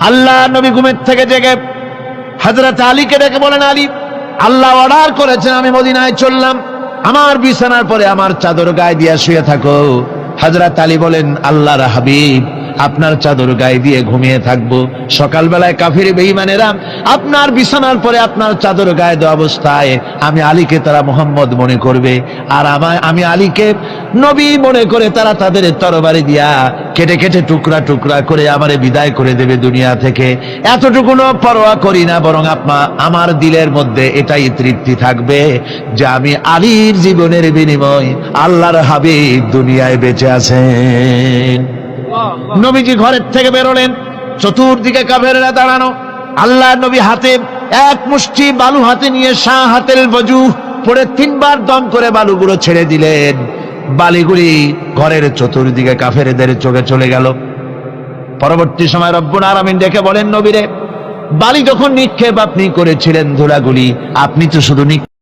আল্লাহ নবী ঘুমের থেকে জেগে হজরত আলীকে ডেকে বলেন, আলী, আল্লাহ অর্ডার করেছেন, আমি মদিনায় চললাম। আমার বিছানার পরে আমার চাদর গায়ে দিয়ে শুয়ে থাকো। হজরত আলী বলেন, আল্লাহর হাবিব। আপনার চাদর গায়ে দিয়ে ঘুমিয়ে থাকব। সকালবেলায় কাফির বেঈমানেরা, আপনার বিছানার পরে আপনার চাদর গায়ে দেওয়া অবস্থায় আমি আলীকে তারা মোহাম্মদ মনে করবে। আর আমায়, আমি আলীকে নবী মনে করে তারা তাদের তরবারি দিয়া কেটে কেটে টুকরা টুকরা করে আমারে বিদায় করে দেবে দুনিয়া থেকে। এতটুকুনো পরোয়া করি না, বরং আপনা, আমার দিলের মধ্যে এটাই তৃপ্তি থাকবে যে আমি আলীর জীবনের বিনিময় আল্লাহর হাবিব দুনিয়ায় বেঁচে আছেন। নবীজি ঘরের থেকে বেরোলেন, চতুর্দিকে কাফেরেরা দাঁড়ানো। আল্লাহ নবী হাতে এক মুষ্টি বালু হাতে নিয়ে শাহ হাতের বজু পরে তিনবার দম করে বালুগুলো ছেড়ে দিলেন। বালিগুলি ঘরের চতুর্দিকে কাফেরেদের চোখে চলে গেল। পরবর্তী সময় রব্বুল আরামিন দেখে বলেন, নবীরে, বালি যখন নিক্ষেপ আপনি করেছিলেন ধুলাগুলি, আপনি তো শুধু নিক্ষেপ